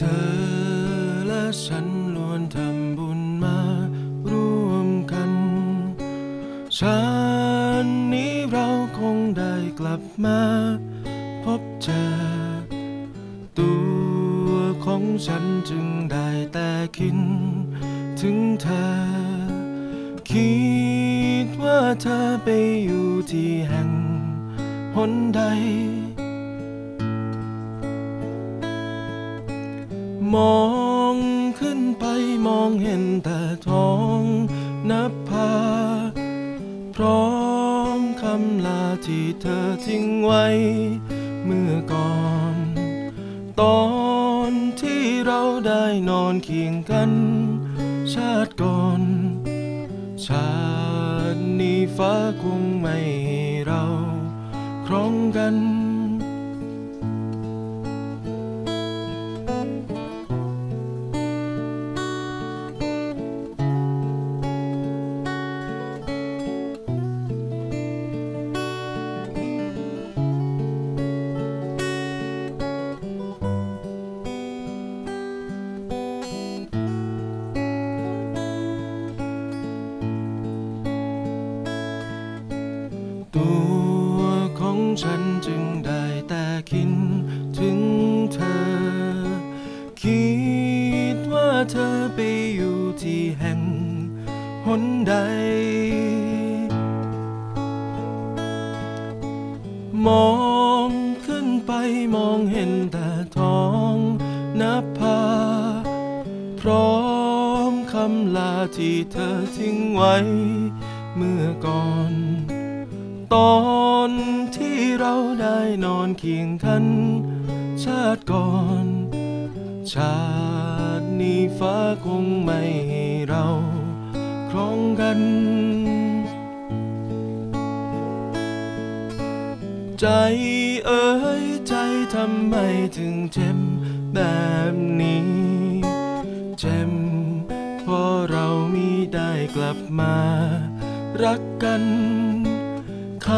เธอและฉันล้วนทำบุญมาร่วมกันชาตินี้เราคงได้กลับมา พบเจอ ตัวของฉันจึงได้แต่คิดถึงเธอ คิดว่าเธอไปอยู่ที่แห่งหนใด มองขึ้นไปมองเห็นแต่ท้องนับพา พร้อมคำลาที่เธอทิ้งไว้ เมื่อก่อน ตอนที่เราได้นอนเคียงกัน ชาติก่อน ชาตินี้ฟ้าคงไม่เราครองกัน ตัวของฉันจึงได้แต่คิดถึงเธอ คิดว่าเธอไปอยู่ที่แห่งหนใด มองขึ้นไปมองเห็นแต่ท้องนับพาพร้อมคำลาที่เธอทิ้งไว้เมื่อก่อน ตอนที่เราได้นอนเคียงกัน ชาติก่อน ชาตินี้ฟ้าคงไม่ให้เราครองกัน ใจเอ๋ยใจทำไมถึงเจ็บแบบนี้เจ็บเพราะเรามีได้กลับมารักกัน ค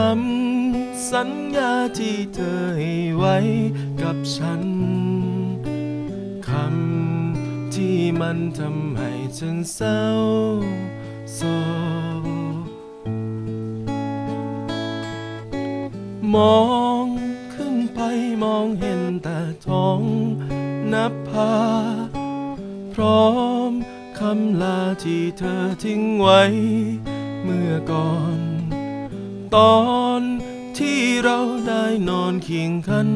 ำสัญญาที่เธอให้ไว้กับฉัน คำที่มันทำให้ฉันเศร้าโศกมองขึ้นไปมองเห็นแต่ท้องนับพา พร้อมคำลาที่เธอทิ้งไว้เมื่อก่อน ตอนที่เราได้นอนเคียงกัน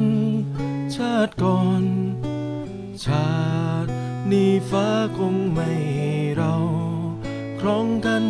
ชาติก่อน ชาตินี้ฟ้าคงไม่ให้เราครองกัน